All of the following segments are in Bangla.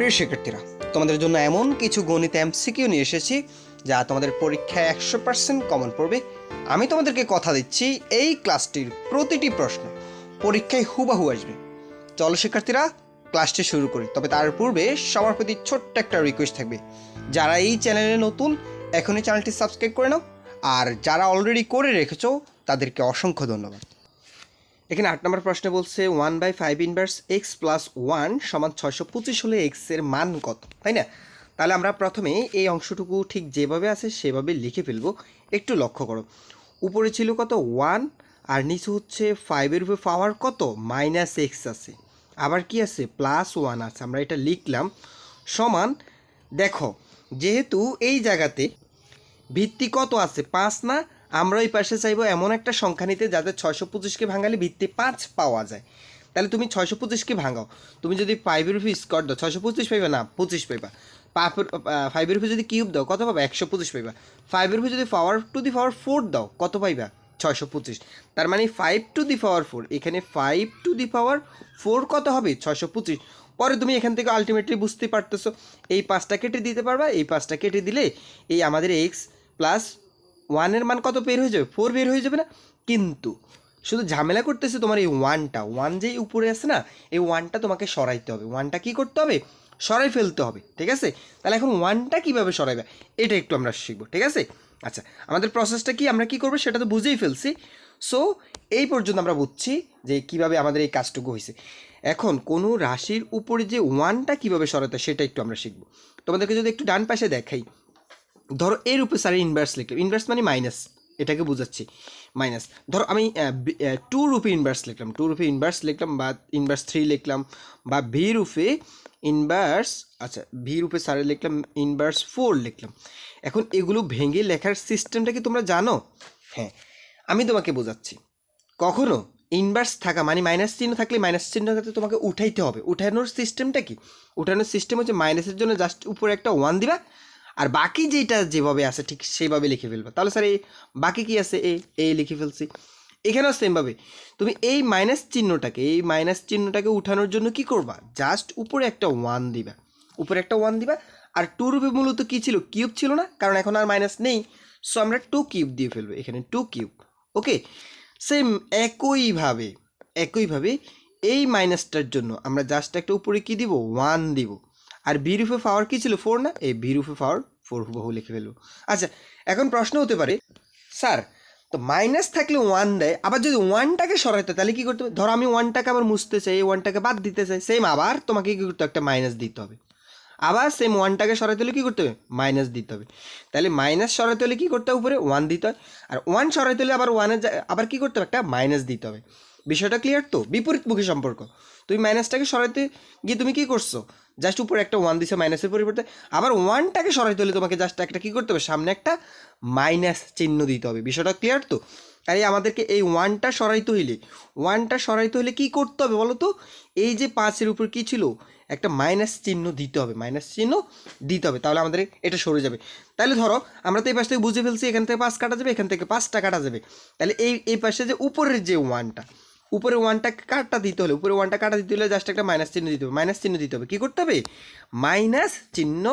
প্রিয় শিক্ষার্থীরা, তোমাদের জন্য এমন কিছু গণিত এমসিকিউ নিয়ে এসেছি যা তোমাদের পরীক্ষায় একশো পার্সেন্ট কমন পড়বে। আমি তোমাদেরকে কথা দিচ্ছি এই ক্লাসটির প্রতিটি প্রশ্ন। পরীক্ষায় হুবাহু আসবে। চলো শিক্ষার্থীরা, ক্লাসটি শুরু করি। তবে তার পূর্বে সবার প্রতি ছোট্ট একটা রিকোয়েস্ট থাকবে। যারা এই চ্যানেলে নতুন, এখনই চ্যানেলটি সাবস্ক্রাইব করে নাও। আর যারা অলরেডি করে রেখেছো, তাদেরকে অসংখ্য ধন্যবাদ। এখানে আট নম্বর প্রশ্নে বলছে one by five inverse X plus one সমান ছয়শো পঁচিশ হলে এক্সের মান কত? তাই না? তাহলে আমরা প্রথমে এই অংশটুকু ঠিক যেভাবে আছে সেভাবে লিখে ফেলব। একটু লক্ষ্য করো। উপরে ছিল কত? ওয়ান আর নিচে হচ্ছে ফাইভের উপরে পাওয়ার কত? মাইনাস এক্স আছে। আবার কি আছে? প্লাস ওয়ান আছে। আমরা এটা লিখলাম। সমান, দেখো, যেহেতু এই জায়গাতে ভিত্তি কত আছে? পাঁচ না আমরা ওই পাশে চাইব এমন একটা সংখ্যা নিতে যাতে ছয়শো পঁচিশকে ভাঙালে ভিত্তি পাঁচ পাওয়া যায়। তাহলে তুমি ছয়শো পঁচিশকে ভাঙাও। তুমি যদি ফাইভের উপরে স্কোয়ার দাও, ছয়শো পঁচিশ পাইবা না, পঁচিশ পাইবা। ফাইভের উপরে যদি কিউব দাও, কত পাবা? একশো পঁচিশ পাইবা। ফাইভের উপরে যদি পাওয়ার টু দি পাওয়ার ফোর দাও, কত পাইবা? ছয়শো পঁচিশ। তার মানে five to the power four এখানে five to the power four কত হবে? ছয়শো পঁচিশ। পরে তুমি এখান থেকে আলটিমেটলি বুঝতে পারতেছো, এই পাঁচটা কেটে দিতে পারবা, এই পাঁচটা কেটে দিলে এই আমাদের এক্স প্লাস ওয়ানের মান কত বের হয়ে যাবে? ফোর বের হয়ে যাবে না? কিন্তু শুধু ঝামেলা করতেছে তোমার এই ওয়ানটা ওয়ান যেই উপরে আছে না, এই ওয়ানটা তোমাকে সরাইতে হবে। ওয়ানটা কি করতে হবে? সরাই ফেলতে হবে, ঠিক আছে? তাহলে এখন ওয়ানটা কীভাবে সরাইবে? এটা একটু আমরা শিখব, ঠিক আছে? আচ্ছা আমাদের প্রসেসটা কি? আমরা কি করব? সেটা তো বুঝেই ফেলছি। সো এই পর্যন্ত আমরা বুঝছি যে কীভাবে আমাদের এই কাজটুকু হয়েছে। এখন কোনো রাশির উপরে যে ওয়ানটা কীভাবে সরাতে সেটা একটু আমরা শিখব। তোমাদেরকে যদি একটু ডান পাশে দেখাই। ধরো এর উপরে স্যার ইনভার্স লিখলাম। ইনভার্স মানে মাইনাস এটাকে বোঝাচ্ছি। মাইনাস ধরো আমি টু রুপি ইনভার্স লিখলাম। টু রুপি ইনভার্স লিখলাম বা ইনভার্স থ্রি লিখলাম বা ভি রুপে ইনভার্স আচ্ছা ভি রুপে স্যারে লিখলাম ইনভার্স ফোর লিখলাম। এখন এগুলো ভেঙে লেখার সিস্টেমটা কি তোমরা জানো? হ্যাঁ আমি তোমাকে বোঝাচ্ছি। কখনো ইনভার্স থাকা মানে মাইনাস চিহ্ন থাকলে মাইনাস চিহ্নটাকে তোমাকে উঠাইতে হবে। উঠানোর সিস্টেমটা কি? উঠানোর সিস্টেম হচ্ছে মাইনাসের জন্য জাস্ট উপরে একটা ওয়ান দিবা আর বাকি যেটা যেভাবে আছে, ঠিক সেইভাবে লিখে ফেলবা। তাহলে স্যার এই বাকি কি আছে? এ এ লিখে ফেলছি। এখানেও সেমভাবে তুমি এই মাইনাস চিহ্নটাকে, এই মাইনাস চিহ্নটাকে উঠানোর জন্য কি করবা? জাস্ট উপরে একটা ওয়ান দিবা। উপরে একটা ওয়ান দিবা। আর টু রুপে মূলত কী ছিল? কিউব ছিল না, কারণ এখন আর মাইনাস নেই। সো আমরা টু কিউব দিয়ে ফেলব এখানে টু কিউব ওকে সেম একইভাবে একইভাবে এই মাইনাসটার জন্য আমরা জাস্ট একটা উপরে কি দিব? ওয়ান দিব। আর বি রুফে পাওয়ার কী ছিল? ফোর না? এই বি রুফে পাওয়ার ফোর বহু লিখে ফেলব। আচ্ছা এখন প্রশ্ন হতে পারে, স্যার, তো মাইনাস থাকলে ওয়ান দেয়, আবার যদি ওয়ানটাকে সরাইতে তাহলে কী করতে হবে? ধরো আমি ওয়ানটাকে আবার মুছতে চাই, এই ওয়ানটাকে বাদ দিতে চাই সেম আবার তোমাকে কী করতে একটা মাইনাস দিতে হবে। আবার সেম ওয়ানটাকে সরাইতে হলে কী করতে হবে? মাইনাস দিতে হবে। তাহলে মাইনাস সরাইতে হলে কী করতে হবে উপরে? ওয়ান দিতে হয়। আর ওয়ান সরাইতে হলে আবার ওয়ানের আবার কী করতে হবে? একটা মাইনাস দিতে হবে। বিষয়টা ক্লিয়ার তো? বিপরীতমুখী সম্পর্ক। তুমি মাইনাসটাকে সরাইতে গিয়ে তুমি কী করছ? জাস্ট উপরে একটা ওয়ান দিছে মাইনাসের পরিবর্তে। আবার ওয়ানটাকে সরাইতে হলে তোমাকে জাস্ট একটা কী করতে হবে? সামনে একটা মাইনাস চিহ্ন দিতে হবে। বিষয়টা ক্লিয়ার তো? তাই আমাদেরকে এই ওয়ানটা সরাইতে হইলে ওয়ানটা সরাইতে হলে কী করতে হবে বলো তো এই যে পাঁচের উপর কী ছিল? একটা মাইনাস চিহ্ন দিতে হবে। মাইনাস চিহ্ন দিতে হবে। তাহলে আমাদের এটা সরে যাবে। তাহলে ধরো, আমরা তো এই পাশ থেকে বুঝে ফেলছি, এখান থেকে পাঁচ কাটা যাবে, এখান থেকে পাঁচটা কাটা যাবে। তাহলে এই এই পাশে যে উপরের যে ওয়ানটা উপরে ওয়ানটা কাটা দিতে হলে, উপরে ওয়ানটা কাটা দিতে হলে জাস্ট একটা মাইনাস চিহ্ন দিতে হবে মাইনাস চিহ্ন দিতে হবে। কী করতে হবে? মাইনাস চিহ্ন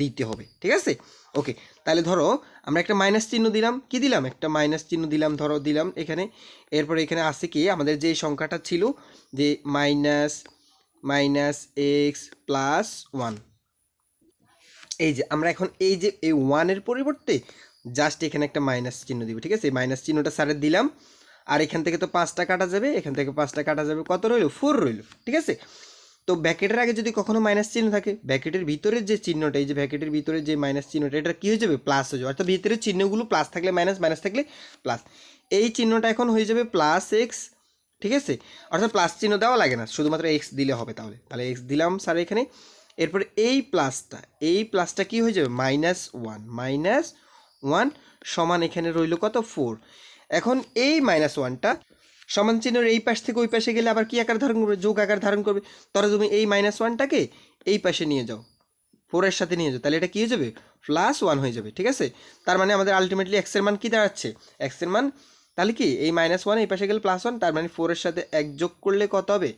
দিতে হবে, ঠিক আছে? ওকে তাহলে ধরো আমরা একটা মাইনাস চিহ্ন দিলাম, কি দিলাম? একটা মাইনাস চিহ্ন দিলাম, ধরো দিলাম এখানে। এরপরে এখানে আছে কি? আমাদের যে সংখ্যাটা ছিল, যে minus minus x plus one এই যে, আমরা এখন এই যে, এই ওয়ানের পরিবর্তে জাস্ট এখানে একটা মাইনাস চিহ্ন দিব, ঠিক আছে? মাইনাস চিহ্নটা স্যারের দিলাম। আর এখান থেকে তো পাঁচটা কাটা যাবে, এখান থেকে পাঁচটা কাটা যাবে, কত রইল? ফোর রইল, ঠিক আছে? তো ব্যাকেটের আগে যদি কখনো মাইনাস চিহ্ন থাকে, ব্যাকেটের ভিতরের যে চিহ্নটা, এই যে ব্যাকেটের ভিতরে যে মাইনাস চিহ্নটা, এটা কী হয়ে যাবে? প্লাস হয়ে যাবে। অর্থাৎ ভিতরের চিহ্নগুলো প্লাস থাকলে মাইনাস মাইনাস থাকলে প্লাস এই চিহ্নটা এখন হয়ে যাবে প্লাস এক্স ঠিক আছে? অর্থাৎ প্লাস চিহ্ন দেওয়া লাগে না, শুধুমাত্র এক্স দিলে হবে তাহলে। তাহলে এক্স দিলাম স্যার এখানে। এরপরে এই প্লাসটা এই প্লাসটা কি হয়ে যাবে? মাইনাস ওয়ান মাইনাস ওয়ান সমান এখানে রইল কত? ফোর এখন এই মাইনাস ওয়ানটা সমান চিহ্নের এই পাশ থেকে ওই পাশে গেলে আবার কি আকার ধারণ করবে? যোগ আকার ধারণ করবে। তবে তুমি এই মাইনাস ওয়ানটাকে এই পাশে নিয়ে যাও। ফোরের সাথে নিয়ে যাও। তাহলে এটা কী হয়ে যাবে? প্লাস ওয়ান হয়ে যাবে, ঠিক আছে? তার মানে আমাদের আলটিমেটলি এক্সের মান কী দাঁড়াচ্ছে? এক্সের মান, তাহলে কি? এই মাইনাস ওয়ান এই পাশে গেলে প্লাস ওয়ান তার মানে ফোরের সাথে এক যোগ করলে কত হবে?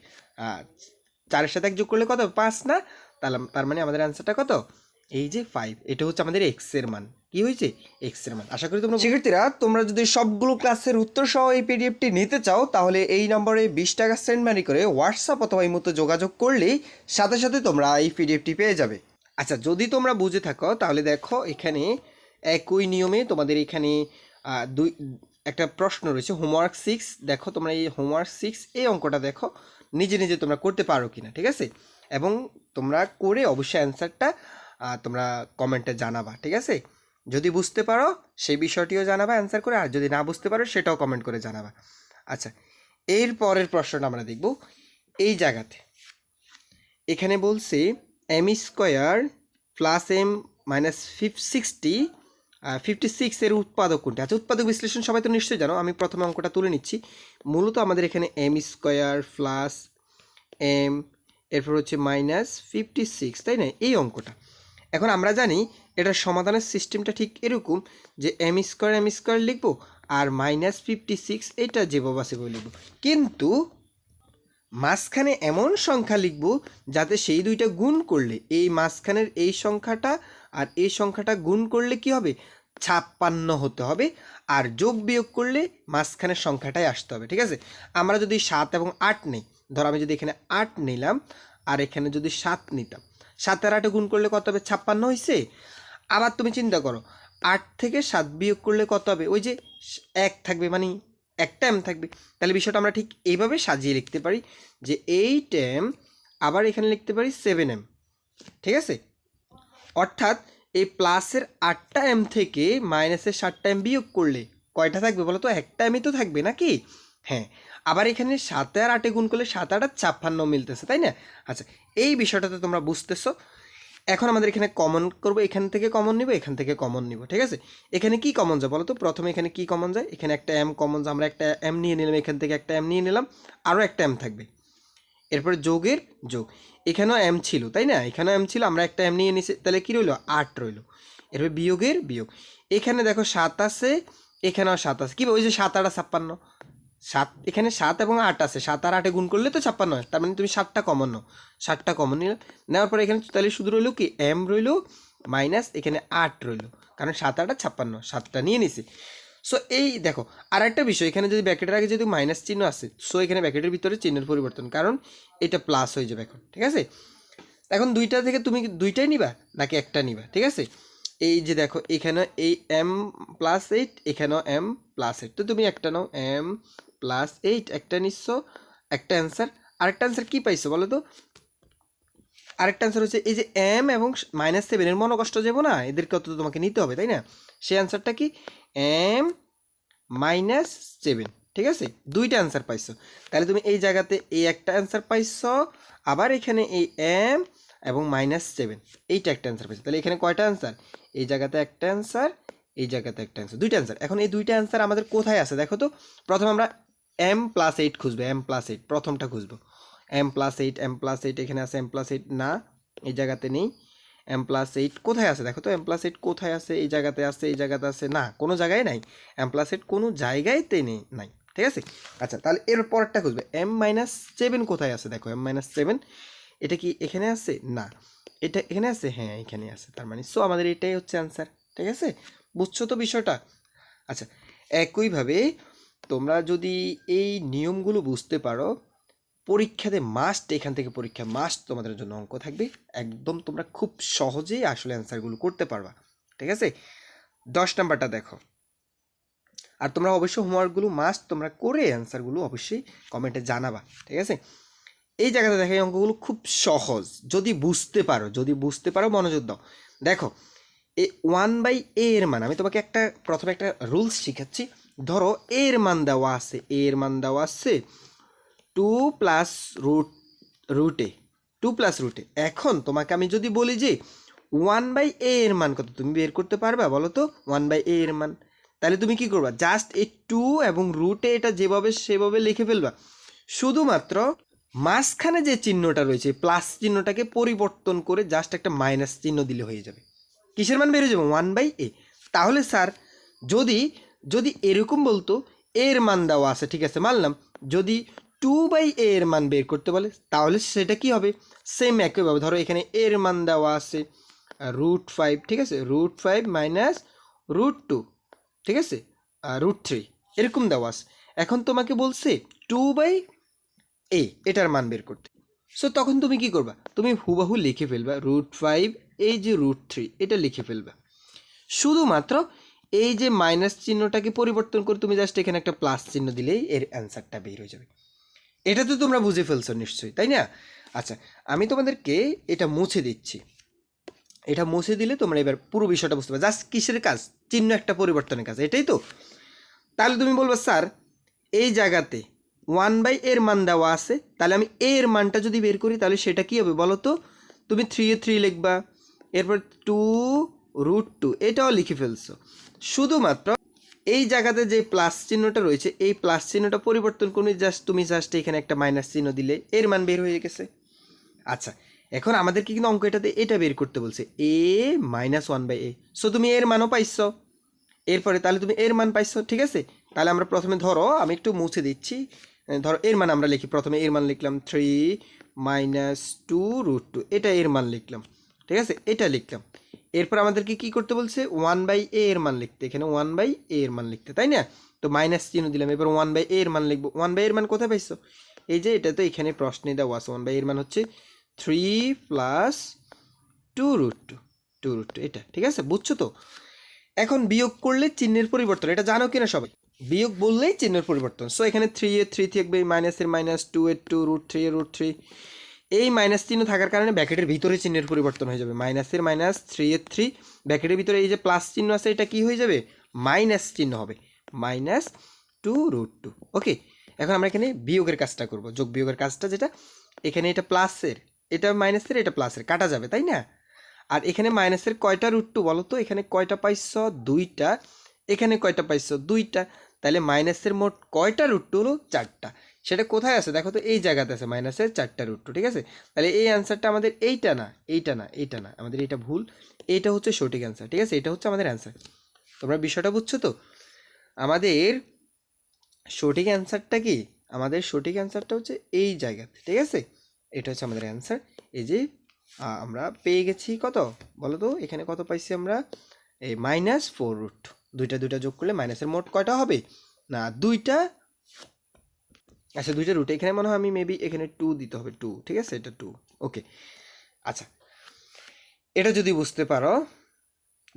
আর চারের সাথে এক যোগ করলে কত হবে? পাঁচ না? তাহলে তার মানে আমাদের অ্যান্সারটা কত? এই যে ফাইভ এটা হচ্ছে আমাদের এক্সের মান। কি হয়েছে? এক্সের মান। আশা করি তোমরা শিক্ষার্থীরা, তোমরা যদি সবগুলো ক্লাসের উত্তর সহ এই পিডিএফটি নিতে চাও, তাহলে এই নম্বরে বিশ টাকা সেন্ড মানি করে হোয়াটসঅ্যাপ অথবা এই মতো যোগাযোগ করলেই সাথে সাথে তোমরা এই পিডিএফটি পেয়ে যাবে। আচ্ছা যদি তোমরা বুঝে থাকো, তাহলে দেখো এখানে একই নিয়মে তোমাদের এখানে দুই, একটা প্রশ্ন রয়েছে হোমওয়ার্ক সিক্স দেখো তোমরা এই হোমওয়ার্ক সিক্স এই অঙ্কটা দেখো, নিজে নিজে তোমরা করতে পারো কিনা, ঠিক আছে? এবং তোমরা করে অবশ্যই অ্যান্সারটা তোমরা কমেন্টে জানাবা, ঠিক আছে? যদি বুঝতে পারো, সেই বিষয়টিও জানাবা অ্যান্সার করে, আর যদি না বুঝতে পারো, সেটাও কমেন্ট করে জানাবা। আচ্ছা এর পরের প্রশ্নটা আমরা দেখব। এই জায়গাতে, এখানে বলছে M square plus M minus ফিফ সিক্সটি ফিফটি সিক্সের উৎপাদক কোনটি? আচ্ছা উৎপাদক বিশ্লেষণ সবাই তো নিশ্চয়ই জানো, আমি প্রথমে অঙ্কটা তুলে নিচ্ছি। মূলত আমাদের এখানে এম স্কোয়ার প্লাস এম এরপর হচ্ছে মাইনাস ফিফটি সিক্স তাই না? এই অঙ্কটা। এখন আমরা জানি এটার সমাধানের সিস্টেমটা ঠিক এরকম যে এম স্কোয়ার এম স্কোয়ার লিখব আর মাইনাস ফিফটি সিক্স এটা যেভাবে আছে লিখব। কিন্তু মাঝখানে এমন সংখ্যা লিখব যাতে সেই দুইটা গুণ করলে, এই মাঝখানের এই সংখ্যাটা আর এই সংখ্যাটা গুণ করলে কি হবে? ছাপ্পান্ন হতে হবে আর যোগ বিয়োগ করলে মাঝখানের সংখ্যাটাই আসতে হবে, ঠিক আছে? আমরা যদি সাত এবং আট নেই, ধর আমি যদি এখানে আট নিলাম আর এখানে যদি সাত নিতাম সাত আর আটে গুণ করলে কত হবে? ছাপ্পান্ন হয়েছে আবার তুমি চিন্তা করো, আট থেকে সাত বিয়োগ করলে কত হবে? ওই যে এক থাকবে মানে একটা এম থাকবে। তাহলে বিষয়টা আমরা ঠিক এইভাবে সাজিয়ে লিখতে পারি যে এইট এম, আবার এখানে লিখতে পারি সেভেন এম। ঠিক আছে? অর্থাৎ এই প্লাসের আটটা এম থেকে মাইনাসের সাতটা এম বিয়োগ করলে কয়টা থাকবে বলো তো একটা এমই তো থাকবে নাকি? হ্যাঁ আবার এখানে সাতে আর আটে গুণ করলে সাত আট আর ছাপ্পান্ন মিলতেছে, তাই না? আচ্ছা এই বিষয়টাতে তোমরা বুঝতেছো। এখন আমাদের এখানে কমন করব, এখান থেকে কমন নিব, এখান থেকে কমন নিব, ঠিক আছে? এখানে কি কমন যায় বলো তো প্রথমে এখানে কি কমন যায়? এখানে একটা এম কমন যায়, আমরা একটা এম নিয়ে নিলাম, এখান থেকে একটা এম নিয়ে নিলাম, আরও একটা এম থাকবে। এরপরে যোগের যোগ। এখানেও এম ছিল, তাই না? এখানেও এম ছিল, আমরা একটা এম নিয়ে নিছি, তাহলে কী রইল? আট রইল। এরপরে বিয়োগের বিয়োগ। এখানে দেখো সাত আছে, এখানেও সাত আছে। কি, ওই যে সাত আট ছাপ্পান্ন? সাত, এখানে সাত এবং আট আছে। সাত আর আটে গুণ করলে তো ছাপ্পান্ন হয়। তার মানে তুমি সাতটা কমন। নাও সাতটা কমন নিলে। নেওয়ার পরে এখানে তাহলে শুধু রইল কি? এম রইল মাইনাস এখানে আট রইল। কারণ সাত, আট আর ছাপ্পান্ন। সাতটা নিয়ে নিছি। সো এই দেখো আর একটা বিষয়। এখানে যদি ব্যাকেটের আগে যদি মাইনাস চিহ্ন আসে সো এখানে ব্যাকেটের ভিতরে চিহ্নের পরিবর্তন। কারণ এটা প্লাস হয়ে যাবে এখন। ঠিক আছে? এখন দুইটা থেকে তুমি দুইটাই নিবা নাকি একটা নিবা? ঠিক আছে? এই যে দেখো, এখানে এই এম প্লাস এইট এখানেও এম প্লাস এইট তো তুমি একটা নাও এম প্লাস এইট একটা নিচ্ছ, একটা অ্যান্সার আরেকটা অ্যান্সার কী পাইছো বলো তো? আরেকটা অ্যান্সার হচ্ছে এই যে এম এবং মাইনাস সেভেনের মনোকষ্ট যাব না এদেরকে তো তোমাকে নিতে হবে, তাই না? সেই অ্যান্সারটা কি? এম মাইনাস সেভেন ঠিক আছে? দুইটা অ্যান্সার পাইছো। তাহলে তুমি এই জায়গাতে এই একটা অ্যান্সার পাইছো, আবার এখানে এই এম এবং মাইনাস সেভেন এইটা একটা অ্যান্সার পাইছো। তাহলে এখানে কয়টা অ্যান্সার এই জায়গাতে একটা অ্যান্সার এই জায়গাতে একটা অ্যান্সার দুইটা অ্যান্সার এখন এই দুইটা অ্যান্সার আমাদের কোথায় আছে? দেখো তো, প্রথমে আমরা এম প্লাস এইট খুঁজবো এম প্লাস এইট প্রথমটা খুঁজবো। M plus eight M plus eight এখানে আছে এম প্লাস এইট না, এই জায়গাতে নেই। এম প্লাস এইট কোথায় আছে? দেখো তো এম প্লাস এইট কোথায় আছে? এই জায়গাতে আছে, এই জায়গাতে আছে, না, কোনো জায়গায় নাই। এম প্লাস এইট কোনো জায়গায়তে নেই, নাই, ঠিক আছে? আচ্ছা তাহলে এর পরেরটা খুঁজবে। এম মাইনাস সেভেন কোথায় আছে? দেখো এম মাইনাস সেভেন এটা কি এখানে আছে? না, এটা এখানে আছে? হ্যাঁ এখানে আছে, তার মানে সো আমাদের এটাই হচ্ছে অ্যান্সার ঠিক আছে? বুঝছ তো বিষয়টা? আচ্ছা একইভাবে তোমরা যদি এই নিয়মগুলো বুঝতে পারো, পরীক্ষাতে মাস্ট এখান থেকে পরীক্ষা মাস্ট তোমাদের জন্য অঙ্ক থাকবে। একদম তোমরা খুব সহজেই আসলে অ্যান্সারগুলো করতে পারবা। ঠিক আছে? দশ নাম্বারটা দেখো। আর তোমরা অবশ্যই হোমওয়ার্কগুলো মাস্ট তোমরা করে অ্যান্সারগুলো অবশ্যই কমেন্টে জানাবা। ঠিক আছে? এই জায়গাতে দেখো এই অঙ্কগুলো খুব সহজ। যদি বুঝতে পারো, যদি বুঝতে পারো মনোযোগ দাও। দেখো, এ ওয়ান বাই এ এর মান, আমি তোমাকে একটা, প্রথমে একটা রুলস শিখাচ্ছি। ধরো এর মান দেওয়া আছে, এর মান দেওয়া আছে টু প্লাস রুট রুটে টু প্লাস রুটে এখন তোমাকে আমি যদি বলি যে ওয়ান বাই এ এর মান কত, তুমি বের করতে পারবা বলো তো? ওয়ান বাই এ এর মান। তাহলে তুমি কি করবা? জাস্ট এই টু এবং রুটে এটা যেভাবে সেভাবে লিখে ফেলবা। শুধুমাত্র মাঝখানে যে চিহ্নটা রয়েছে প্লাস চিহ্নটাকে পরিবর্তন করে জাস্ট একটা মাইনাস চিহ্ন দিলে হয়ে যাবে। কিসের মান বেরিয়ে যাবে? ওয়ান বাই এ তাহলে স্যার যদি যদি এরকম বলতো, এর মান দেওয়া আছে, ঠিক আছে, মানলাম। যদি টু বাই এর মান বের করতে বলে, তাহলে সেটা কি হবে? সেম একইভাবে ধরো এখানে এর মান দেওয়া আছে রুট ফাইভ ঠিক আছে? Root five minus root two ঠিক আছে? রুট থ্রি এরকম দেওয়া আছে। এখন তোমাকে বলছে টু বাই এ এটার মান বের করতে। সো তখন তুমি কি করবা? তুমি হুবাহু লিখে ফেলবা রুট ফাইভ এই যে রুট থ্রি এটা লিখে ফেলবা। শুধুমাত্র এই যে মাইনাস চিহ্নটাকে পরিবর্তন করে তুমি জাস্ট এখানে একটা প্লাস চিহ্ন দিলেই এর অ্যান্সারটা বের হয়ে যাবে। এটা তো তোমরা বুঝে ফেলছো নিশ্চয়ই, তাই না? আচ্ছা আমি তোমাদেরকে এটা মুছে দিচ্ছি। এটা মুছে দিলে তোমরা এবার পুরো বিষয়টা বুঝতে পারবে। জাস্ট কিসের কাজ? চিহ্ন একটা পরিবর্তনের কাজ, এটাই তো। তাহলে তুমি বলব, স্যার, এই জায়গাতে ওয়ান বাই এর মান দেওয়া আছে, তাহলে আমি এ এর মানটা যদি বের করি, তাহলে সেটা কী হবে বলো তো? তুমি থ্রি এ থ্রি লিখবা, এরপর টু রুট টু এটাও লিখে ফেলছো। শুধুমাত্র এই জায়গাতে যে প্লাস চিহ্নটা রয়েছে, এই প্লাস চিহ্নটা পরিবর্তন করে জাস্ট তুমি জাস্ট এখানে একটা মাইনাস চিহ্ন দিলে এর মান বের হয়ে গেছে। আচ্ছা এখন আমাদেরকে কিন্তু অঙ্ক এটাতে এটা বের করতে বলছে A minus one by A so তুমি এর মানও পাইছো। এরপরে তাহলে তুমি এর মান পাইছো, ঠিক আছে? তাহলে আমরা প্রথমে ধরো, আমি একটু মুছে দিচ্ছি। ধরো এর মান আমরা লিখি, প্রথমে এর মান লিখলাম three minus two root two এটা এর মান লিখলাম, ঠিক আছে? এটা লিখলাম। এরপর আমাদেরকে কি করতে বলছে? ওয়ান বাই এ এর মান লিখতে। এখানে ওয়ান বাই এ এর মান লিখতে, তাই না? তো মাইনাস চিহ্ন দিলাম। এবার ওয়ান বাই এ এর মান লিখব। ওয়ান বাই এর মান কোথায় পাইছো? এই যে, এটা তো এখানে প্রশ্নে দেওয়া আছে। ওয়ান বাই এর মান হচ্ছে three plus two root two. Two root two, এটা, ঠিক আছে? বুঝছ তো? এখন বিয়োগ করলে চিহ্নের পরিবর্তন, এটা জানো কিনা সবাই? বিয়োগ বললেই চিহ্নের পরিবর্তন। সো এখানে থ্রি এর থ্রি থাকবে, মাইনাসের মাইনাস টু এর টু, রুট থ্রি এর রুট থ্রি। এই মাইনাস চিহ্ন থাকার কারণে ব্যাকেটের ভিতরে চিহ্নের পরিবর্তন হয়ে যাবে। মাইনাসের মাইনাস থ্রি এর থ্রি ব্যাকেটের ভিতরে এই যে প্লাস চিহ্ন আছে, এটা কি হয়ে যাবে? মাইনাস চিহ্ন হবে। Minus two root two okay এখন আমরা এখানে বিয়োগের কাজটা করব। যোগ বিয়োগের কাজটা যেটা, এখানে এটা প্লাসের এটা মাইনাসের এটা প্লাসের কাটা যাবে, তাই না? আর এখানে মাইনাসের কয়টা রুট টু বলো তো? এখানে কয়টা পাইছ? দুইটা। এখানে কয়টা পাইছ? দুইটা। তাহলে মাইনাসের মোট কয়টা রুট টু হলো? চারটা। সেটা কোথায় আছে? দেখো তো এই জায়গাতে আছে মাইনাসের চারটা রুট টু ঠিক আছে? তাহলে এই অ্যান্সারটা আমাদের এইটা না এইটা না এইটা না, আমাদের এটা ভুল। এইটা হচ্ছে সঠিক অ্যান্সার ঠিক আছে? এটা হচ্ছে আমাদের অ্যান্সার তোমরা বিষয়টা বুঝছ তো? আমাদের সঠিক অ্যান্সারটা কি? আমাদের সঠিক অ্যান্সারটা হচ্ছে এই জায়গাতে, ঠিক আছে? এটা হচ্ছে আমাদের অ্যান্সার এই যে আমরা পেয়ে গেছি কত? বলো তো, এখানে কত পাইছি আমরা? এই মাইনাস ফোর রুট দুইটা দুইটা যোগ করলে মাইনাসের মোট কয়টা হবে? না, দুইটা আচ্ছা দুইটা রুট এখানে মনে হয় আমি মেবি এখানে টু দিতে হবে টু ঠিক আছে? এটা টু ওকে আচ্ছা এটা যদি বুঝতে পারো,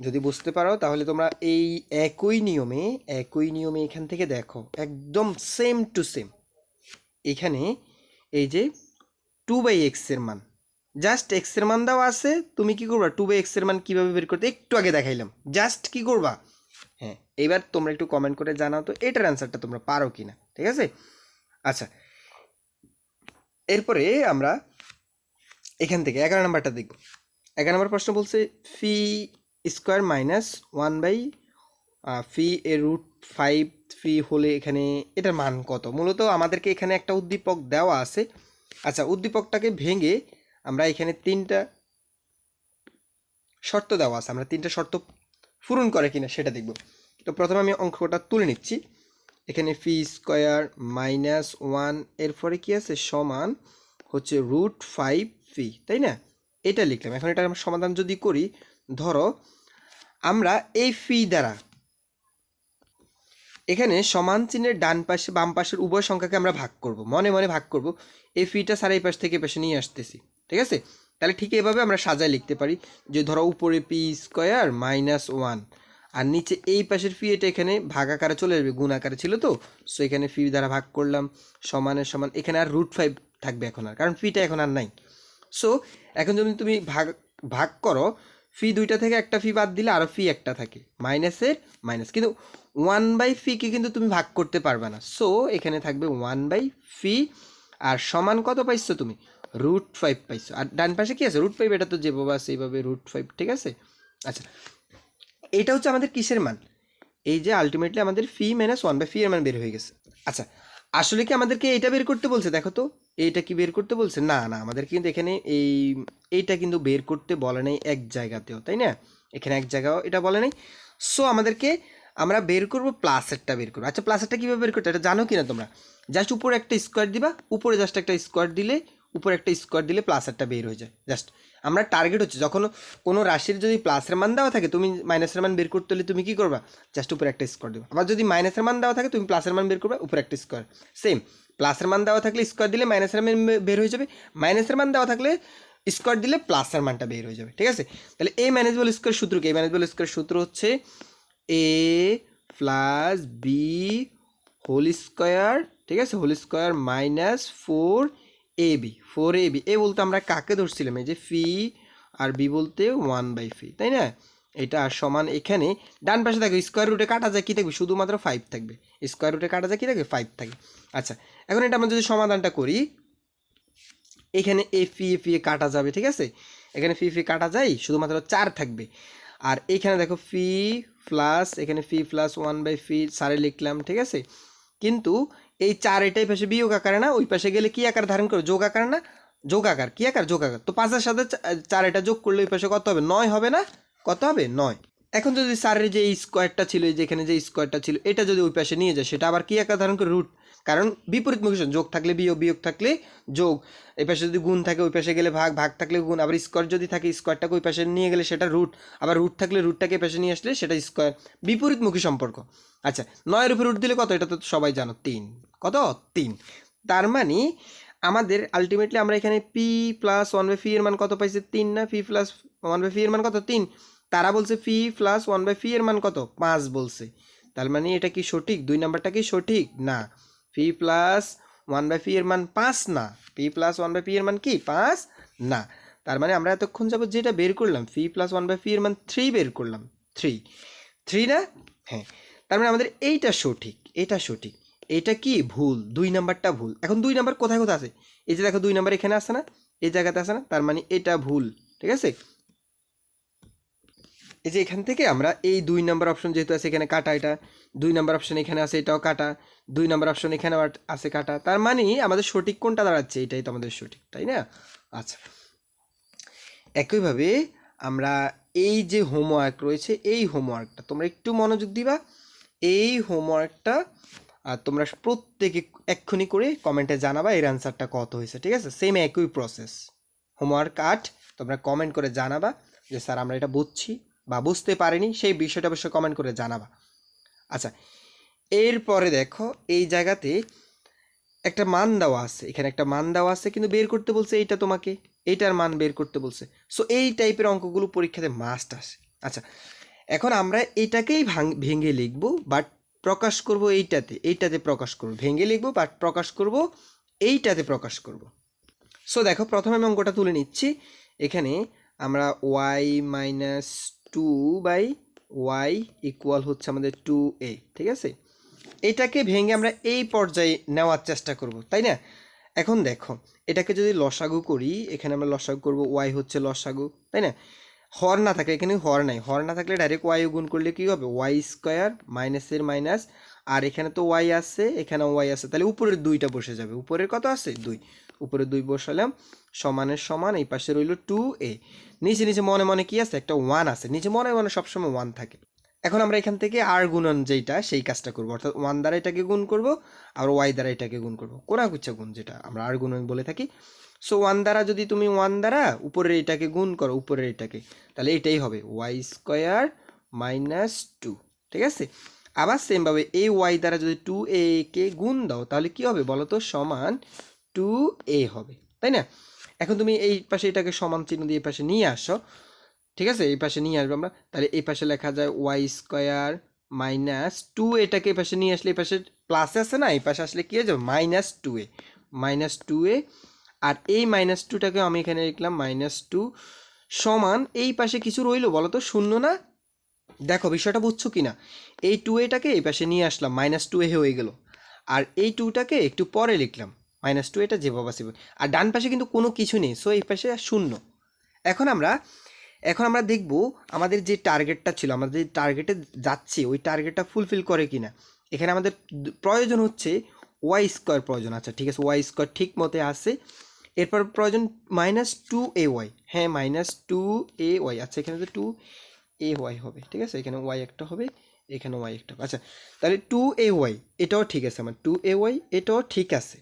যদি বুঝতে পারো, তাহলে তোমরা এই একই নিয়মে একই নিয়মে এখান থেকে দেখো, একদম সেম টু সেম এখানে এই যে টু বাই এক্সের মান জাস্ট এক্সের মান দাও আছে, তুমি কি করবা? টু বাই এক্সের মান কীভাবে বের করতে? একটু আগে দেখাইলাম জাস্ট কি করবা? হ্যাঁ এবার তোমরা একটু কমেন্ট করে জানাও তো এটার অ্যান্সারটা তোমরা পারো কি না ঠিক আছে? আচ্ছা। এরপরে আমরা এখান থেকে এগারো নাম্বারটা দেখব। এগারো নম্বর প্রশ্ন বলছে, phi square minus one by phi A root five, phi হলে এখানে এটার মান কত? মূলত আমাদেরকে এখানে একটা উদ্দীপক দেওয়া আছে। আচ্ছা উদ্দীপকটাকে ভেঙে আমরা এখানে তিনটা শর্ত দেওয়া আছে। আমরা তিনটা শর্ত পূরণ করে কিনা সেটা দেখব। তো প্রথমে আমি অঙ্কটা তুলে নিচ্ছি। এখানে ফি স্কোয়ার মাইনাস ওয়ান এরপরে কি আছে? সমান হচ্ছে রুট ফাইভ ফি তাই না? এটা লিখলাম। এখন এটা আমরা সমাধান যদি করি, ধরো আমরা এই ফি দ্বারা এখানে সমান চিহ্নের ডান পাশে, বাম পাশের উভয় সংখ্যাকে আমরা ভাগ করব, মনে মনে ভাগ করব। এই ফিটা সারা এই পাশ থেকে পাশে নিয়ে আসতেছি, ঠিক আছে? তাহলে ঠিক এভাবে আমরা সাজায় লিখতে পারি যে ধরো উপরে পি স্কোয়ার মাইনাস ওয়ান আর নিচে এই পাশের ফি এটা এখানে ভাগ আকারে চলে আসবে, গুণ আকারে ছিল তো। সো এখানে ফি দ্বারা ভাগ করলাম, সমানের সমান, এখানে আর রুট ফাইভ থাকবে এখন আর, কারণ ফিটা এখন আর নাই। সো এখন যদি তুমি ভাগ ভাগ করো ফি দুইটা থেকে একটা ফি বাদ দিলে আরও ফি একটা থাকে। মাইনাসের মাইনাস কিন্তু ওয়ান বাই ফিকে কিন্তু তুমি ভাগ করতে পারবে না। সো এখানে থাকবে ওয়ান বাই ফি আর সমান কত পাইছো তুমি? রুট ফাইভ পাইছো। আর ডান পাশে কি আছে? রুট ফাইভ এটা তো যেভাবে আছে, এইভাবে রুট ফাইভ ঠিক আছে? আচ্ছা এটা হচ্ছে আমাদের কিসের মান? এই যে আলটিমেটলি আমাদের phi minus one by phi এর মান বের হয়ে গেছে। আচ্ছা আসলে কি আমাদেরকে এটা বের করতে বলছে? দেখো তো এইটা কি বের করতে বলছে? না না আমাদের কিন্তু এখানে এই এইটা কিন্তু বের করতে বলে নাই এক জায়গাতেও, তাই না? এখানে এক জায়গাও এটা বলে নাই। সো আমাদেরকে আমরা বের করব প্লাসেরটা বের করব। আচ্ছা প্লাসেরটা কীভাবে বের করতে? এটা জানো কি না তোমরা? জাস্ট উপরে একটা স্কোয়ার দিবা, উপরে জাস্ট একটা স্কোয়ার দিলে উপরে একটা স্কোয়ার দিলে প্লাসারটা বের হয়ে যায়। জাস্ট আমরা টার্গেট হচ্ছে, যখন কোনো রাশির যদি প্লাসের মান দেওয়া থাকে, তুমি মাইনাসের মান বের করতে হলে তুমি কী করবা? জাস্ট উপরে একটা স্কোয়ার দেবা। আবার যদি মাইনাসের মান দেওয়া থাকে, তুমি প্লাসের মান বের করবে, উপরে একটা স্কোয়ার সেম প্লাসের মান দেওয়া থাকলে স্কোয়ার দিলে মাইনাসের মান বের হয়ে যাবে। মাইনাসের মান দেওয়া থাকলে স্কোয়ার দিলে প্লাসের মানটা বের হয়ে যাবে, ঠিক আছে? তাহলে এই ম্যানেজবল স্কোয়ার সূত্র কি? এই ম্যানেজবল স্কোয়ার সূত্র হচ্ছে A plus B whole square ঠিক আছে? Whole square minus four A B four A B A বলতে আমরা কাকে ধরছিলাম? এই যে ফি আর বি বলতে ওয়ান বাই ফি তাই না? এটা সমান এখানে। ডান পাশে থাকবে স্কোয়ার রুটে কাটা যায় কী থাকবে? শুধুমাত্র ফাইভ থাকবে। স্কোয়ার রুটে কাটা যায় কী থাকবে? ফাইভ থাকবে আচ্ছা এখন এটা আমরা যদি সমাধানটা করি, এখানে এ ফি এ ফি এ কাটা যাবে, ঠিক আছে? এখানে ফি ফি কাটা যায়, শুধুমাত্র চার থাকবে। আর এখানে দেখো ফি প্লাস এখানে phi plus one by phi সারে লিখলাম, ঠিক আছে? কিন্তু এই চার এটাই পাশে বিয়োগ আকারে না, ওই পাশে গেলে কি আকার ধারণ করে যোগ আকার না? যোগ আকার। কি আকার? যোগ আকার। তো পাঁচের সাথে চার এটা যোগ করলে ওই পাশে কত হবে? নয় হবে না? কত হবে? নয়। এখন যদি স্যারের যে স্কোয়ারটা ছিল যেখানে যে স্কোয়ারটা ছিল, এটা যদি ওই পাশে নিয়ে যায়, সেটা আবার কি আকার ধারণ করে? রুট। কারণ বিপরীত মুখী যোগ থাকলে বিয়োগ বিয়োগ থাকলে যোগ। এই পাশে যদি গুণ থাকে, ওই পাশে গেলে ভাগ ভাগ থাকলে গুণ। আবার স্কোয়ার যদি থাকে, স্কোয়ারটাকে ওই পাশে নিয়ে গেলে সেটা রুট। আবার রুট থাকলে রুটটাকে পাশে নিয়ে আসলে সেটা স্কোয়ার। বিপরীতমুখী সম্পর্ক। আচ্ছা নয়ের উপরে রুট দিলে কত? এটা তো সবাই জানো, তিন। কত? তিন। তার মানে আমাদের আলটিমেটলি আমরা এখানে P plus one by phi এর মান কত পাইছে? তিন না? Phi plus one by phi এর মান কত? তিন। তারা বলছে phi plus one by phi এর মান কত? পাঁচ বলছে। তার মানে এটা কি সঠিক? দুই নাম্বারটা কি সঠিক? না। Phi plus one by phi এর মান পাঁচ না। P plus one by P এর মান কি? পাঁচ না। তার মানে আমরা এতক্ষণ যাব যেটা বের করলাম phi plus one by P এর মান থ্রি বের করলাম। থ্রি থ্রি না? হ্যাঁ। তার মানে আমাদের এইটা সঠিক। এটা সঠিক। এটা কি ভুল? দুই নাম্বারটা ভুল। এখন দুই নাম্বার কোথায় কোথায় আছে? এই যে দেখো দুই নাম্বার এখানে আছে না? এই জায়গাতে আছে না? তার মানে এটা ভুল, ঠিক আছে? এই যে এখান থেকে আমরা এই দুই নাম্বার অপশন যেহেতু আছে এখানে কাটা এটা, দুই নাম্বার অপশন এখানে আছে এটাও কাটা, দুই নাম্বার অপশন এখানে আছে কাটা। তার মানে আমাদের সঠিক কোনটা দাঁড়াচ্ছে? এটাই তো আমাদের সঠিক, তাই না? আচ্ছা। একইভাবে আমরা এই যে হোমওয়ার্ক রয়েছে, এই হোমওয়ার্কটা তোমরা একটু মনোযোগ দিবা। এই হোমওয়ার্কটা আর তোমরা প্রত্যেকে এক্ষুনি করে কমেন্টে জানাবা এর অ্যান্সারটা কত হয়েছে, ঠিক আছে? সেম একই প্রসেস হোমওয়ার্ক আট, তোমরা কমেন্ট করে জানাবা যে, স্যার, আমরা এটা বুঝছি বা বুঝতে পারিনি, সেই বিষয়টা অবশ্যই কমেন্ট করে জানাবা। আচ্ছা এরপরে দেখো, এই জায়গাতে একটা মান দেওয়া আছে। এখানে একটা মান দেওয়া আছে, কিন্তু বের করতে বলছে এইটা তোমাকে, এইটার মান বের করতে বলছে। সো এই টাইপের অঙ্কগুলো পরীক্ষাতে মাস্ট আসে। আচ্ছা এখন আমরা এটাকেই ভাঙ- ভেঙে লিখব বাট প্রকাশ করব এইটাতে এইটাতে প্রকাশ করব। ভেঙে লিখব বাট প্রকাশ করব, এইটাতে প্রকাশ করব। সো দেখো, প্রথমে আমি অঙ্কটা তুলে নিচ্ছি। এখানে আমরা Y minus two by Y equal হচ্ছে আমাদের টু এ ঠিক আছে? এটাকে ভেঙে আমরা এই পর্যায়ে নেওয়ার চেষ্টা করব, তাই না? এখন দেখো, এটাকে যদি লসাগু করি, এখানে আমরা লসাগু করব ওয়াই হচ্ছে লসাগু, তাই না? হর না থাকলে এখানে হর নাই। হর না থাকলে ডাইরেক্ট ওয়াই গুণ করলে কি হবে? ওয়াই স্কোয়ার মাইনাসের মাইনাস আর এখানে তো ওয়াই আছে এখানে ওয়াই আছে। তাহলে উপরের দুইটা বসে যাবে। উপরের কত আছে? দুই। উপরে দুই বসালাম, সমানের সমান, এই পাশে রইল টু এ নিচে নিচে মনে মনে কি আছে? একটা ওয়ান আছে। নিচে মনে মনে সবসময় ওয়ান থাকে। এখন আমরা এখান থেকে আর গুণন যেটা সেই কাজটা করব। অর্থাৎ ওয়ান দ্বারা এটাকে গুণ করব, আর ওয়াই দ্বারা এটাকে গুণ করব। কোনাকুচ্ছা গুণ যেটা, আমরা আর গুণন বলে থাকি। সো ওয়ান দ্বারা যদি তুমি ওয়ান দ্বারা, উপরের এটাকে গুণ করো, উপরের এটাকে, তাহলে এটাই হবে ওয়াই স্কোয়ার মাইনাস টু ঠিক আছে? আবার সেমভাবে এই ওয়াই দ্বারা যদি টু এ কে গুণ দাও, তাহলে কি হবে বলো তো? সমান টু এ হবে, তাই না? এখন তুমি এই পাশে এটাকে সমান চিহ্ন দিয়ে পাশে নিয়ে আসো, ঠিক আছে? এই পাশে নিয়ে আসব আমরা, তাহলে এই পাশে লেখা যায় ওয়াই স্কোয়ার মাইনাস টু এটাকে এই পাশে নিয়ে আসলে এই পাশে প্লাস আছে না, এই পাশে আসলে কি হয়ে যাবে? Minus two A minus two A আর এই মাইনাস টুটাকে আমি এখানে লিখলাম মাইনাস টু সমান এই পাশে কিছু রইল বলো তো শূন্য না? দেখো বিষয়টা বুঝছ কি না এই টু এটাকে এই পাশে নিয়ে আসলাম মাইনাস টু এ হয়ে গেল। আর এই টুটাকে একটু পরে লিখলাম মাইনাস টু এটা যেভাবে আসবে। আর ডান পাশে কিন্তু কোনো কিছু নেই সো এই পাশে শূন্য। এখন আমরা এখন আমরা দেখব আমাদের যে টার্গেটটা ছিল আমাদের যে টার্গেটে যাচ্ছে, ওই টার্গেটটা ফুলফিল করে কিনা। এখানে আমাদের প্রয়োজন হচ্ছে ওয়াই স্কোয়ার প্রয়োজন। আচ্ছা ঠিক আছে ওয়াই স্কোয়ার ঠিক মতে আছে। এরপর প্রয়োজন মাইনাস টু এ ওয়াই হ্যাঁ মাইনাস টু এ ওয়াই আচ্ছা এখানে তো টু এ ওয়াই হবে, ঠিক আছে? এখানে ওয়াই একটা হবে, এখানে ওয়াই একটা আচ্ছা তাহলে টু এ ওয়াই এটাও ঠিক আছে আমার। টু এ ওয়াই এটাও ঠিক আছে।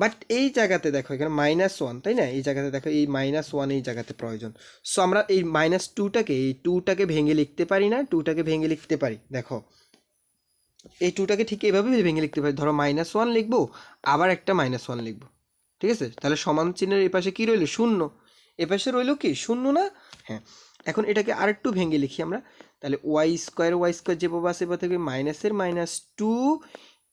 বাট এই জায়গাতে দেখো, এখানে মাইনাস ওয়ান তাই না? এই জায়গাতে দেখো, এই মাইনাস ওয়ান এই জায়গাতে প্রয়োজন। সো আমরা এই মাইনাস টুটাকে এই টুটাকে ভেঙে লিখতে পারি না টুটাকে ভেঙে লিখতে পারি। দেখো, এই টুটাকে ঠিক এভাবে ভেঙে লিখতে পারি। ধরো মাইনাস ওয়ান লিখব, আবার একটা মাইনাস ওয়ান লিখব। ঠিক আছে? তাহলে সমান চিহ্নের এপাশে পাশে কী রইল? শূন্য। এপাশে পাশে রইল কি? শূন্য না? হ্যাঁ। এখন এটাকে আরেকটু ভেঙে লিখি আমরা। তাহলে ওয়াই স্কোয়ার ওয়াই স্কোয়ার যে বাবা আছে থেকে মাইনাসের মাইনাস টু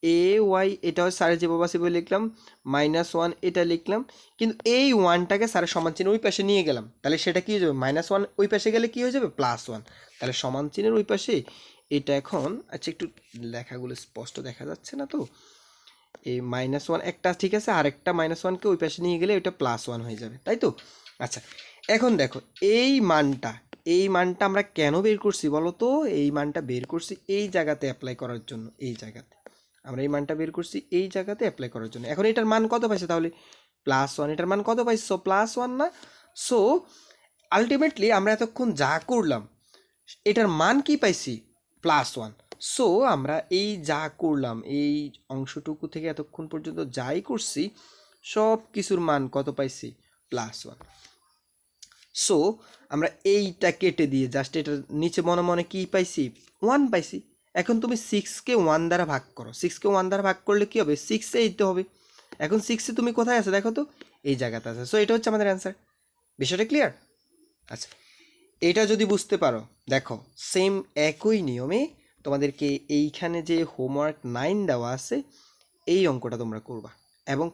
এ ওয়াই এটাও স্যারের যে বাবা বলে লিখলাম। মাইনাস ওয়ান এটা লিখলাম। কিন্তু এই ওয়ানটাকে স্যারের সমান চিহ্ন ওই পাশে নিয়ে গেলাম। তাহলে সেটা কী হয়ে যাবে? মাইনাস ওয়ান ওই পাশে গেলে কী হয়ে যাবে? প্লাস ওয়ান তাহলে সমান চিহ্নের ওই পাশে এটা এখন আচ্ছা একটু লেখাগুলো স্পষ্ট দেখা যাচ্ছে না তো? এই মাইনাস ওয়ান একটা ঠিক আছে আর একটা মাইনাস ওয়ানকে ওই পাশে নিয়ে গেলে ওইটা প্লাস ওয়ান হয়ে যাবে, তাই তো? আচ্ছা এখন দেখো, এই মানটা এই মানটা আমরা কেন বের করছি বলো তো? এই মানটা বের করছি এই জায়গাতে অ্যাপ্লাই করার জন্য, এই জায়গাতে। আমরা এই মানটা বের করছি এই জায়গাতে অ্যাপ্লাই করার জন্য। এখন এটার মান কত পাইছে তাহলে? প্লাস ওয়ান এটার মান কত পাইছো? প্লাস ওয়ান না? সো আলটিমেটলি আমরা এতক্ষণ যা করলাম, এটার মান কি পাইছি? প্লাস ওয়ান সো আমরা এই যা করলাম, এই অংশটুকু থেকে এতক্ষণ পর্যন্ত যাই করছি সব কিছুর মান কত পাইছি? প্লাস ওয়ান সো আমরা এইটা কেটে দিয়ে জাস্ট এটার নিচে মনে মনে কী পাইছি? ওয়ান পাইছি। এখন তুমি সিক্সকে ওয়ান দ্বারা ভাগ করো। সিক্সকে ওয়ান দ্বারা ভাগ করলে কী হবে? সিক্সে এইতে হবে। এখন সিক্সে তুমি কোথায় আছে? দেখো তো, এই জায়গাতে আছে। সো এটা হচ্ছে আমাদের অ্যান্সার বিষয়টা ক্লিয়ার আচ্ছা। এটা যদি বুঝতে পারো, দেখো সেম একই নিয়মে তোমাদেরকে এইখানে যে হোমওয়ার্ক নাইন দেওয়া আছে, এই অঙ্কটা তোমরা করবা। এবং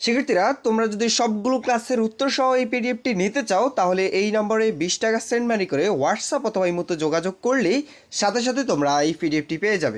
শিক্ষার্থীরা, তোমরা যদি সবগুলো ক্লাসের উত্তর সহ এই পিডিএফটি নিতে চাও, তাহলে এই নম্বরে বিশ টাকা সেন্ড মানি করে হোয়াটসঅ্যাপ অথবা এই মতো যোগাযোগ করলেই সাথে সাথে তোমরা এই পিডিএফটি পেয়ে যাবে।